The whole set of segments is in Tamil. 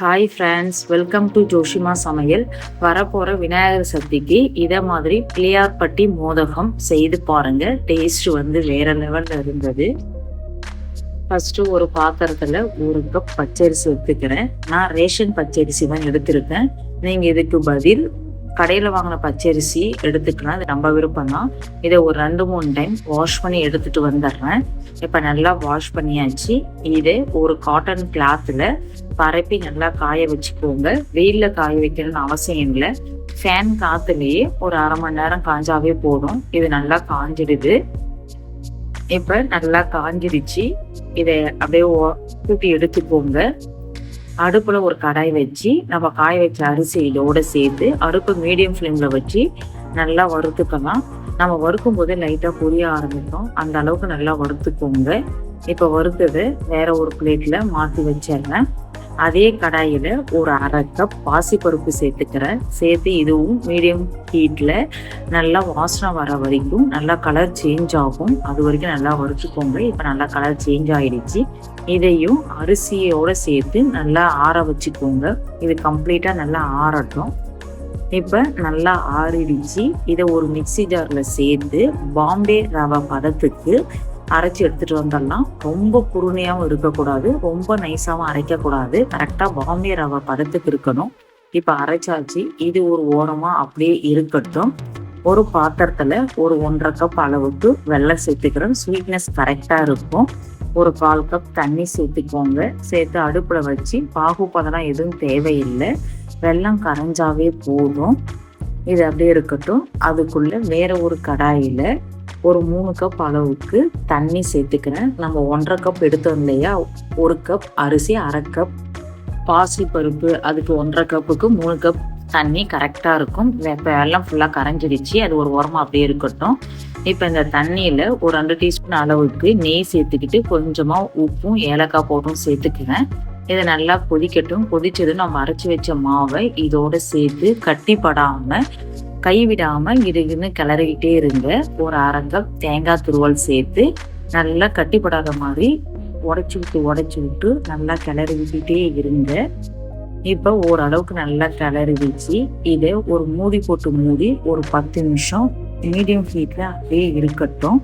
Hi friends welcome to Joshima சமையல் வரப்போகிற விநாயகர் சதுர்த்திக்கு இதை மாதிரி பிள்ளையார்பட்டி மோதகம் செய்து பாருங்க. டேஸ்ட் வந்து வேற லெவலில் இருந்தது. ஃபஸ்ட்டு ஒரு பாத்திரத்தில் ஒரு கப் பச்சரிசி எடுத்துக்கிறேன் நான் ரேஷன் பச்சரிசி தான் எடுத்திருக்கேன். நீங்கள் இதுக்கு பதில் கடையில் வாங்கின பச்சரிசி எடுத்துக்கலாம் அது நம்ம விருப்பம் தான் இதை ஒரு ரெண்டு மூணு டைம் வாஷ் பண்ணி எடுத்துட்டு வந்துடுறேன். இப்போ நல்லா வாஷ் பண்ணியாச்சு. இதை ஒரு காட்டன் கிளாத்தில் பரப்பி நல்லா காய வச்சுக்கோங்க. வெயிலில் காய வைக்கணும்னு அவசியம் இல்லை. ஃபேன் காத்துலேயே ஒரு அரை மணி நேரம் காஞ்சாவே போதும். இது நல்லா காஞ்சிடுது. இப்போ நல்லா காஞ்சிடுச்சு. இதை அப்படியே ஓ- கூட்டி எடுத்துக்கோங்க. அடுப்பில் ஒரு கடாய் வச்சு நம்ம காய வச்ச அரிசி இதோடு சேர்த்து அடுப்பு மீடியம் ஃப்ளேமில் வச்சு நல்லா வறுத்துக்கலாம் நம்ம வறுக்கும் போது லைட்டாக பொரிய ஆரம்பிக்கும். அந்த அளவுக்கு நல்லா வறுத்துக்கோங்க. இப்போ வறுத்தது வேற ஒரு பிளேட்டில் மாற்றி வச்சிடுறேன். அதே கடாயில ஒரு அரை கப் பாசிப்பருப்பு சேர்த்துக்கிறேன். சேர்த்து இதுவும் மீடியம் ஹீட்ல நல்லா வாசனை வர வரைக்கும் நல்லா கலர் சேஞ்ச் ஆகும். அது வரைக்கும் நல்லா வறுத்துக்கோங்க. இப்போ நல்லா கலர் சேஞ்ச் ஆயிடுச்சு. இதையும் அரிசியோட சேர்த்து நல்லா ஆற வச்சுக்கோங்க. இது கம்ப்ளீட்டா நல்லா ஆறட்டும். இப்போ நல்லா ஆறிடுச்சு. இதை ஒரு மிக்ஸி ஜாரில் சேர்த்து பாம்பே ரவை பதத்துக்கு அரைச்சி எடுத்துட்டு வந்துடலாம் ரொம்ப குருணையாகவும் இருக்கக்கூடாது ரொம்ப நைஸாகவும் அரைக்கக்கூடாது. கரெக்டாக பாம்பே ரவை பதத்துக்கு இருக்கணும். இப்போ அரைச்சாச்சு. இது ஒரு ஓரமாக அப்படியே இருக்கட்டும். ஒரு பாத்திரத்தில் ஒரு ஒன்றரை கப் அளவுக்கு வெள்ளம் சேர்த்துக்கிறோம். ஸ்வீட்னஸ் கரெக்டாக இருக்கும். ஒரு கால் கப் தண்ணி சேர்த்துக்கோங்க. சேர்த்து அடுப்பில் வச்சு பாகுபதெல்லாம் எதுவும் தேவையில்லை. வெள்ளம் கரைஞ்சாவே போதும். இது அப்படியே இருக்கட்டும். அதுக்குள்ள வேற ஒரு கடாயில ஒரு மூணு கப் அளவுக்கு தண்ணி சேர்த்துக்கிறேன். நம்ம ஒன்றரை கப் எடுத்தோம் இல்லையா? ஒரு கப் அரிசி அரை கப் பாசி பருப்பு அதுக்கு ஒன்றரை கப்புக்கு மூணு கப் தண்ணி கரெக்டாக இருக்கும். இப்போ எல்லாம் ஃபுல்லாக கரைஞ்சிடுச்சு. அது ஒரு உரமாக அப்படியே இருக்கட்டும். இப்போ இந்த தண்ணியில் ஒரு ரெண்டு டீஸ்பூன் அளவுக்கு நெய் சேர்த்துக்கிட்டு கொஞ்சமாக உப்பும் ஏலக்காய் போட்டும் சேர்த்துக்குவேன். இதை நல்லா கொதிக்கட்டும். கொதிச்சதும் நம்ம அரைச்சி வச்ச மாவை இதோட சேர்த்து கட்டிப்படாமல் கைவிடாம இடுகுன்னு கிளறிக்கிட்டே இருங்க ஒரு அரங்கம் தேங்காய் துருவல் சேர்த்து நல்லா கட்டிப்படாத மாதிரி உடச்சி விட்டு உடச்சி விட்டு நல்லா கிளறி விட்டுட்டே இருங்க இப்போ ஓரளவுக்கு நல்லா கிளறி வச்சு இதை ஒரு மூடி போட்டு மூடி ஒரு பத்து நிமிஷம் மீடியம் ஹீட்டில் அப்படியே இருக்கட்டும்.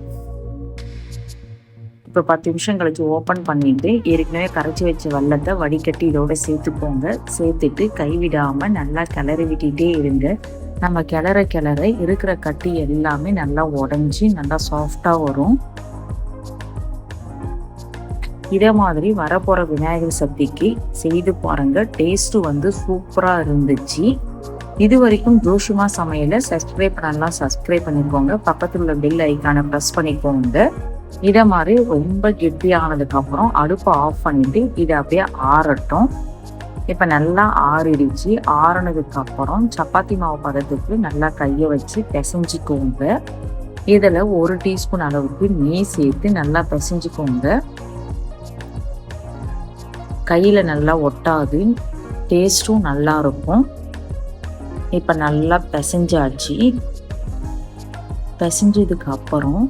இப்போ பத்து நிமிஷம் கழிச்சு ஓப்பன் பண்ணிட்டு ஏற்கனவே கரைச்சி வச்ச வெள்ளத்தை வடிகட்டி இதோட சேர்த்துக்கோங்க. சேர்த்துட்டு கைவிடாமல் நல்லா கிளறி விட்டுட்டே இருங்க. நம்ம கிளற கிளற இருக்கிற கட்டி எல்லாமே நல்லா உடஞ்சி நல்லா சாஃப்டாக வரும். இதே மாதிரி வரப்போகிற விநாயகர் சதுர்த்திக்கு செய்து பாருங்கள் டேஸ்ட்டு வந்து சூப்பராக இருந்துச்சு. இது வரைக்கும் ஜோஷிமா சமையலை சப்ஸ்கிரைப் பண்ணலாம் சப்ஸ்கிரைப் பண்ணிக்கோங்க. பக்கத்தில் உள்ள பெல் ஐக்கானை ப்ரெஸ் பண்ணிக்கோங்க. இதை மாதிரி ரொம்ப கெட்டியானதுக்கப்புறம் அடுப்பை ஆஃப் பண்ணிவிட்டு இதை அப்படியே ஆறட்டும். இப்போ நல்லா ஆறிடுச்சு. ஆறுனதுக்கு அப்புறம் சப்பாத்தி மாவு பதத்துக்கு நல்லா கையை வச்சு பிசைஞ்சிக்கோங்க இதில் ஒரு டீஸ்பூன் அளவுக்கு நெய் சேர்த்து நல்லா பிசைஞ்சுக்கோங்க கையில் நல்லா ஒட்டாது. டேஸ்ட்டும் நல்லா இருக்கும். இப்போ நல்லா பிசைஞ்சாச்சு. பிசைஞ்சதுக்கு அப்புறம்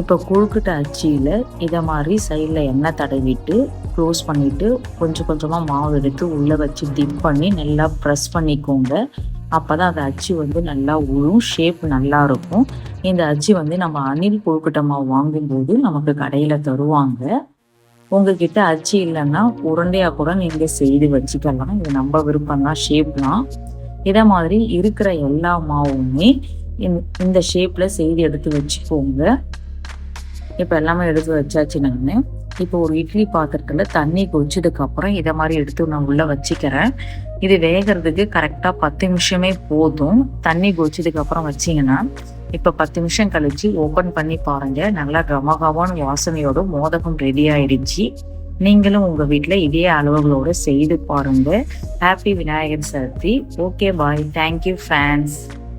இப்போ குழுக்கிட்ட அச்சியில் இதை மாதிரி சைடில் எண்ணெய் தடவிட்டு க்ளோஸ் பண்ணிவிட்டு கொஞ்சம் கொஞ்சமாக மாவு எடுத்து உள்ளே வச்சு டிப் பண்ணி நல்லா ப்ரெஸ் பண்ணிக்கோங்க. அப்போ தான் அந்த அச்சு வந்து நல்லா உழும் ஷேப் நல்லா இருக்கும். இந்த அச்சு வந்து நம்ம அணில் கொழுக்கட்டை மாவு வாங்கும்போது நமக்கு கடையில் தருவாங்க. உங்ககிட்ட அச்சு இல்லைன்னா உருண்டையாக கூட நீங்கள் செய்து வச்சுக்கலாம். இது நம்ம விருப்பம் தான் ஷேப்லாம் இதை மாதிரி இருக்கிற எல்லா மாவுமே இந்த- இந்த ஷேப்பில் செய்து எடுத்து வச்சுக்கோங்க. இப்போ எல்லாமே எடுத்து வச்சாச்சு நான். இப்போ ஒரு இட்லி பாத்திரத்தில் தண்ணி கொதிச்சதுக்கு அப்புறம் இதை மாதிரி எடுத்து நான் உள்ளே வச்சுக்கிறேன். இது வேகிறதுக்கு கரெக்டாக பத்து நிமிஷமே போதும். தண்ணி கொதிச்சதுக்கு அப்புறம் வச்சிங்கன்னா இப்போ பத்து நிமிஷம் கழிச்சு ஓப்பன் பண்ணி பாருங்க. நல்லா கமகமான வாசனையோட மோதகம் ரெடி ஆயிடுச்சு. நீங்களும் உங்க வீட்டில் இதே அளவுகளோட செய்து பாருங்க. Happy Vinayagar Chaturthi. Okay bye thank you fans